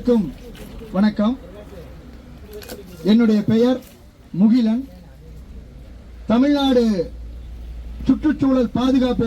அனைவருக்கும் வணக்கம். என்னுடைய பெயர் முகிலன். தமிழ்நாடு சுற்றுச்சூழல் பாதுகாப்பு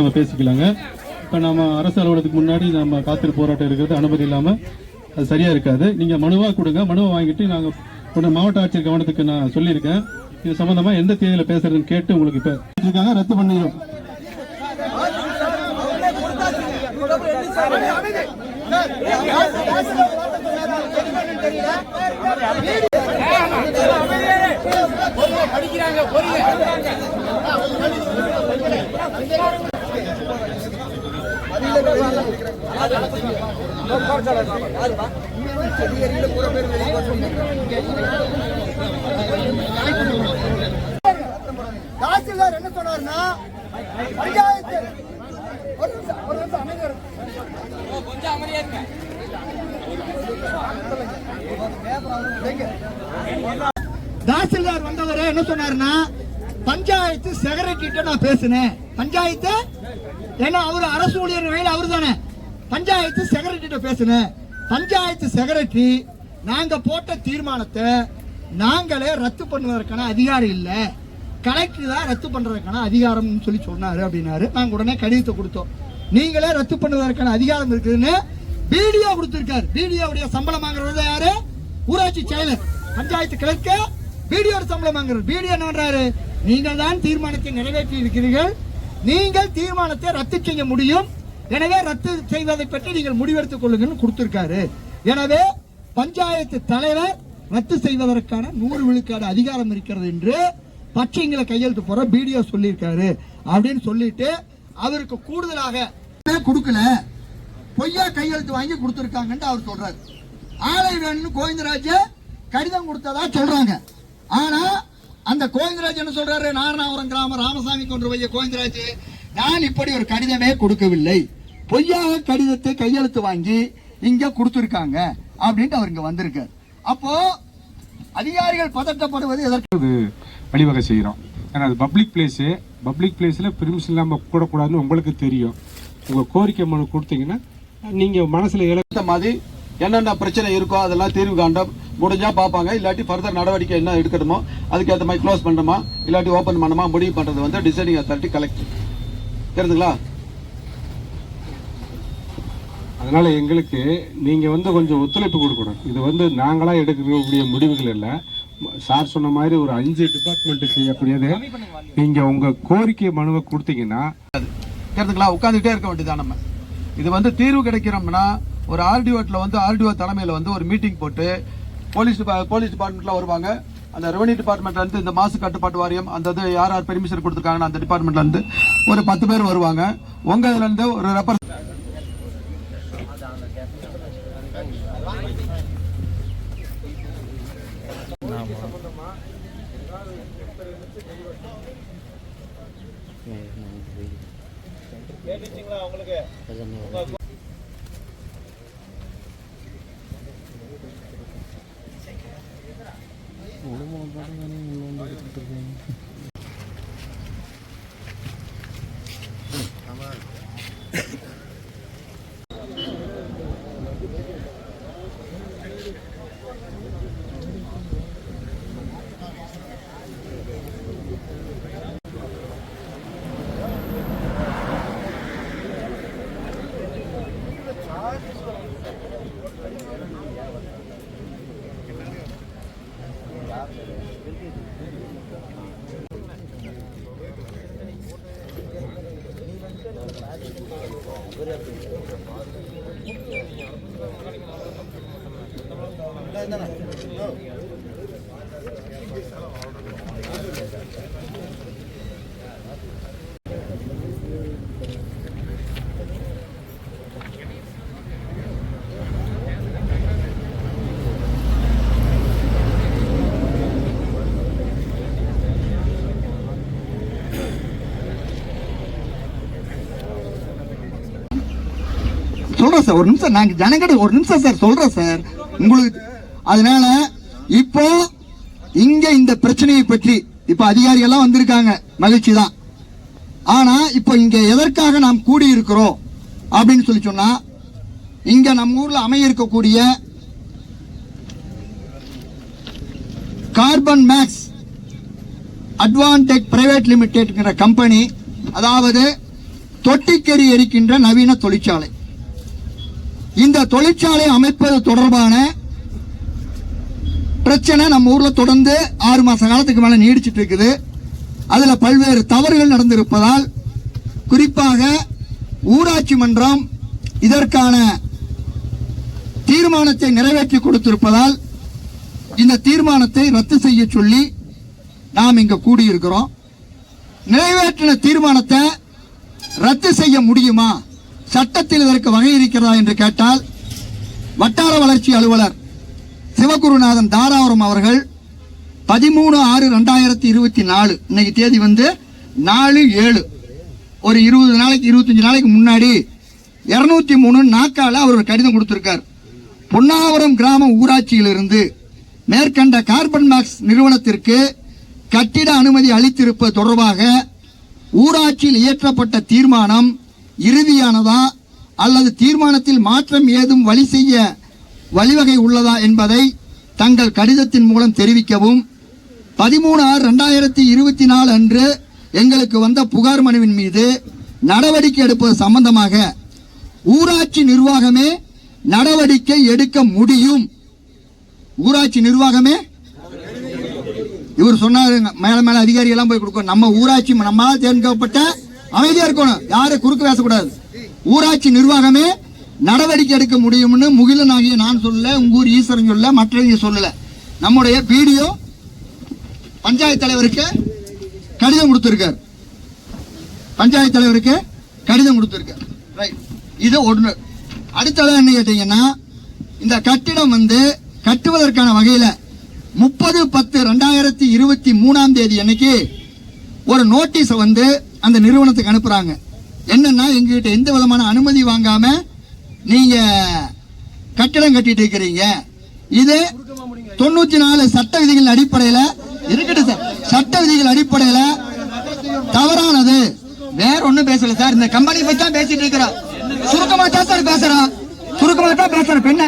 நம்ம பேசிக்கலாங்க. இப்போ நம்ம அரசு அலுவலகத்துக்கு முன்னாடி நம்ம காத்திரு போராட்டம் இருக்கிறது அனுமதி இல்லாமல் அது சரியா இருக்காது. நீங்க மனுவா கொடுங்க. மனுவை வாங்கிட்டு நாங்கள் உடனே மாவட்ட ஆட்சியர் கவனத்துக்கு நான் சொல்லியிருக்கேன். இது சம்மந்தமாக எந்த தேதியில் பேசுறதுன்னு கேட்டு உங்களுக்கு இப்போ இருக்காங்க. ரத்து பண்ணிடும் தாசில்தார் என்ன சொன்னார்னா பஞ்சாயத்து ஒரு நிமிஷம் ஒரு நிமிஷம் அமைதியா இருங்க. தாசில்தார் வந்தவரே என்ன சொன்னாருன்னா பஞ்சாயத்து செக்ரட்டரிட்ட நான் பேசினேன் பஞ்சாயத்து? ஏன்னா அவர் அரசு ஊழியர் வகையில் அவர் தானே பஞ்சாயத்து செக்ரட்டரிட்ட பேசினேன். பஞ்சாயத்து செக்ரட்டரி நாங்கள் போட்ட தீர்மானத்தை நாங்களே ரத்து பண்ணுவதற்கான அதிகாரம் இல்லை. கலெக்டர் தான் ரத்து பண்ணுறதுக்கான அதிகாரம்னு சொல்லி சொன்னார் அப்படின்னாரு. நாங்கள் உடனே கடிதத்தை கொடுத்தோம். நீங்களே ரத்து பண்ணுவதற்கான அதிகாரம் இருக்குதுன்னு பிடிஓ கொடுத்துருக்காரு. பிடிஓடைய சம்பளம் வாங்குறது யாரு? ஊராட்சி செயலர். பஞ்சாயத்து கிழக்க பிடிஓ சம்பளம் வாங்குறது பிடிஓ என்ன பண்ணுறாரு நீங்கள் தான் தீர்மானத்தை நிறைவேற்றி இருக்கிறீர்கள் நீங்கள் தீர்மானத்தை ரத்து செய்ய முடியும். எனவே ரத்து செய்வதை பற்றி நீங்கள் முடிவெடுத்துக் கொள்ளுங்கன்னு கொடுத்திருக்காரு. எனவே பஞ்சாயத்து தலைவர் ரத்து செய்வதற்கான நூறு விழுக்காடு அதிகாரம் இருக்கிறது என்று பச்சைங்களை கையெழுத்து போற பிடிஓ சொல்லியிருக்காரு. அப்படின்னு சொல்லிட்டு அவருக்கு கூடுதலாக கொடுக்கல? பொய்யா கையெழுத்து வாங்கி கொடுத்திருக்காங்கன்னு அவர் சொல்றாரு. ஆலை வேணும்னு கோவிந்தராஜ் கடிதம் கொடுத்ததா சொல்றாங்க. ஆனா அந்த கோவிந்தராஜ் என்ன சொல்றாரு? நாரணாபுரம் கிராம ராமசாமி கொண்டு வைய கோவிந்தராஜ் நான் இப்படி ஒரு கடிதமே கொடுக்கவில்லை. பொய்யாக கடிதத்தை கையெழுத்து வாங்கி இங்க கொடுத்துருக்காங்க அப்படின்ட்டு அவர் இங்க வந்திருக்காரு. அப்போ அதிகாரிகள் பதட்டப்படுவது எதற்கு? வழிவகை செய்கிறோம். ஏன்னா அது பப்ளிக் பிளேஸு பப்ளிக் பிளேஸில் பெர்மிஷன் இல்லாமல் கூடக்கூடாதுன்னு உங்களுக்கு தெரியும். உங்கள் கோரிக்கை மனு கொடுத்தீங்கன்னா நீங்கள் மனசில் இழந்த மாதிரி என்னென்ன பிரச்சனை இருக்கோ அதெல்லாம் தீர்வு காண்ட முடிஞ்சா பார்ப்பாங்க. இல்லாட்டி ஃபர்தர் நடவடிக்கை என்ன எடுக்கணுமோ அதுக்கேற்ற மாதிரி க்ளோஸ் பண்ணணுமா? இல்லாட்டி ஓப்பன் பண்ணுமா முடிவு பண்றது வந்து டிசைடிங் அத்தாரிட்டி கலெக்ட் தெரியுதுங்களா அதனால் எங்களுக்கு நீங்கள் வந்து கொஞ்சம் ஒத்துழைப்பு கொடுக்கணும். இது வந்து நாங்களாக எடுக்கக்கூடிய முடிவுகள் இல்லை. சார் சொன்ன மாதிரி ஒரு அஞ்சு டிபார்ட்மெண்ட் செய்யக்கூடியது. நீங்கள் உங்கள் கோரிக்கை மனுவை கொடுத்தீங்கன்னா தெரியுதுங்களா உட்காந்துட்டே இருக்க வேண்டியதான் நம்ம. இது வந்து தீர்வு கிடைக்கிறோம்னா ஒரு ஆர்டிஓட்டில் வந்து ஆர்டிஓ தலைமையில் வந்து ஒரு மீட்டிங் போட்டு போலீஸ் போலீஸ் டிபார்ட்மெண்ட்டில் வருவாங்க. அந்த ரெவன்யூ டிபார்ட்மெண்ட்லேருந்து இந்த மாசு கட்டுப்பாட்டு வாரியம் அந்த இது யார் யார் பெர்மிஷன் கொடுத்துருக்காங்கன்னு அந்த டிபார்ட்மெண்ட்லேருந்து ஒரு பத்து பேர் வருவாங்க. உங்கள் இதுலேருந்து ஒரு ரெப்பர் உங்களுக்கு বাড়ি মানে சொல்றேன் சார் ஒரு நிமிஷம் நாங்கள் ஜனங்கட ஒரு நிமிஷம் சார் சொல்றேன் சார். உங்களுக்கு அதனால இப்போ இங்க இந்த பிரச்சனையை பற்றி இப்போ அதிகாரிகள்லாம் வந்திருக்காங்க மகிழ்ச்சி தான் ஆனா இப்போ இங்கே எதற்காக நாம் கூடி இருக்கிறோம் அப்படின்னு சொல்லி சொன்னா இங்க நம்ம ஊர்ல அமைய இருக்கக்கூடிய கார்பன் மேக்ஸ் அட்வான்டெக் பிரைவேட் லிமிடெட்ங்கிற கம்பெனி அதாவது தொட்டிக்கறி எரிக்கின்ற நவீன தொழிற்சாலை. இந்த தொழிற்சாலை அமைப்பது தொடர்பான பிரச்சனை நம்ம ஊர்ல தொடர்ந்து ஆறு மாச காலத்துக்கு மேல நீடிச்சிட்டு இருக்குது. அதுல பல்வேறு தவறுகள் நடந்திருப்பதால் குறிப்பாக ஊராட்சி மன்றம் இதற்கான தீர்மானத்தை நிறைவேற்றி கொடுத்திருப்பதால் இந்த தீர்மானத்தை ரத்து செய்ய சொல்லி நாம் இங்க கூடியிருக்கிறோம். நிறைவேற்றின தீர்மானத்தை ரத்து செய்ய முடியுமா? சட்டத்தில் இதற்கு வகை இருக்கிறதா என்று கேட்டால் வட்டார வளர்ச்சி அலுவலர் சிவகுருநாதன் தாராவரம் அவர்கள் பதிமூணு ஆறு ரெண்டாயிரத்தி இருபத்தி நாலு இன்னைக்கு தேதி வந்து நாலு ஏழு. ஒரு இருபது நாளைக்கு இருபத்தஞ்சு நாளைக்கு முன்னாடி இருநூத்தி மூணு நாக்கால அவர் ஒரு கடிதம் கொடுத்திருக்கார். பொன்னாவரம் கிராம ஊராட்சியிலிருந்து மேற்கண்ட கார்பன் மேக்ஸ் நிறுவனத்திற்கு கட்டிட அனுமதி அளித்திருப்பது தொடர்பாக ஊராட்சியில் இயற்றப்பட்ட தீர்மானம் இறுதியானதா அல்லது தீர்மானத்தில் மாற்றம் ஏதும் வழி செய்ய வழிவகை உள்ளதா என்பதை தங்கள் கடிதத்தின் மூலம் தெரிவிக்கவும். பதிமூணு ஆறு ரெண்டாயிரத்தி இருபத்தி நாலு அன்று எங்களுக்கு வந்த புகார் மனுவின் மீது நடவடிக்கை எடுப்பது சம்பந்தமாக ஊராட்சி நிர்வாகமே நடவடிக்கை எடுக்க முடியும். ஊராட்சி நிர்வாகமே? இவர் சொன்னாரு மேல மேல அதிகாரி எல்லாம் போய் கொடுக்கும் நம்ம ஊராட்சி நம்மளால் தேர்ந்தெடுக்கப்பட்ட அமைதியா இருக்கணும். யாரும் குறுக்கு பேசக்கூடாது. ஊராட்சி நிர்வாகமே நடவடிக்கை எடுக்க முடியும்னு முகிலன் ஆகிய நான் சொல்லல உங்க ஊர் ஈஸ்வரன் சொல்ல மற்றவங்க சொல்லல. நம்முடைய பிடிஓ பஞ்சாயத்து தலைவருக்கு கடிதம் கொடுத்திருக்கார். பஞ்சாயத்து தலைவருக்கு கடிதம் கொடுத்திருக்கார். ரைட் இது ஒன்று அடுத்தது என்ன கேட்டீங்கன்னா இந்த கட்டிடம் வந்து கட்டுவதற்கான வகையில முப்பது பத்து ரெண்டாயிரத்தி இருபத்தி மூணாம் தேதி அன்னைக்கு ஒரு நோட்டீஸ் வந்து அந்த நிறுவனத்துக்கு அனுப்புறாங்க. என்னன்னா எங்ககிட்ட எந்த விதமான அனுமதி வாங்காம நீங்க கட்டிடம் கட்டிட்டு இருக்கிறீங்க. இது தொண்ணூத்தி நாலு சட்ட விதிகள் அடிப்படையில இருக்கட்டும் சார். சட்ட விதிகள் அடிப்படையில தவறானது. வேற ஒண்ணும் பேசல சார். இந்த கம்பெனி பத்தி தான் பேசிட்டு இருக்கிறோம். சுருக்கமா தான் சார் பேசுறோம். சுருக்கமா தான் பேசுறோம். பெண்ண